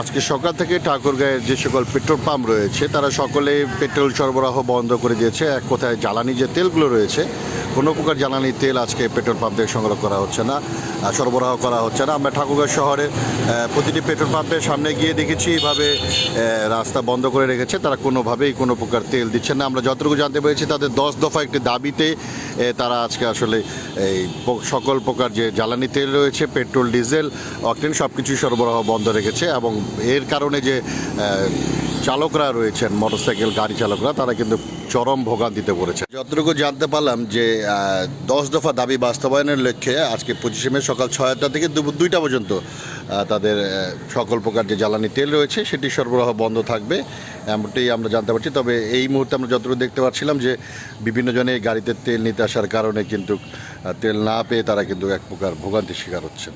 আজকে সকাল থেকে ঠাকুরগাঁয়ের যে সকল পেট্রোল পাম্প রয়েছে, তারা সকলে পেট্রোল সরবরাহ বন্ধ করে দিয়েছে। এক কোথায় জ্বালানি যে তেলগুলো রয়েছে কোনো প্রকার জ্বালানি তেল আজকে পেট্রোল পাম্প থেকে সংগ্রহ করা হচ্ছে না সরবরাহ করা হচ্ছে না। আমরা ঠাকুরগাঁও শহরের আহ, প্রতিটি পেট্রোল পাম্পের সামনে গিয়ে দেখেছি এইভাবে রাস্তা বন্ধ করে রেখেছে। তারা কোনোভাবেই কোনো প্রকার তেল দিচ্ছে না। আমরা যতটুকু জানতে পেরেছি তাদের দশ দফা একটি দাবিতে তারা আজকে আসলে এই সকল প্রকার যে জ্বালানি তেল রয়েছে পেট্রোল ডিজেল অকটেন সব কিছুই সরবরাহ বন্ধ রেখেছে এবং এর কারণে যে চালকরা রয়েছেন, মোটরসাইকেল গাড়ি চালকরা, তারা কিন্তু চরম ভোগান্তিতে পড়েছে যতটুকু জানতে পারলাম যে দশ দফা দাবি বাস্তবায়নের লক্ষ্যে আজকে পঁচিশে মে সকাল ছয়টা থেকে দুপুর দুইটা পর্যন্ত তাদের সকল প্রকার যে জ্বালানি তেল রয়েছে, সেটি সরবরাহ বন্ধ থাকবে এমনটাই আমরা জানতে পারছি। তবে এই মুহূর্তে আমরা যতটুকু দেখতে পাচ্ছিলাম যে, বিভিন্ন জনে গাড়িতে তেল নিতে আসার কারণে কিন্তু তেল না পেয়ে তারা কিন্তু এক প্রকার ভোগান্তির শিকার হচ্ছেন।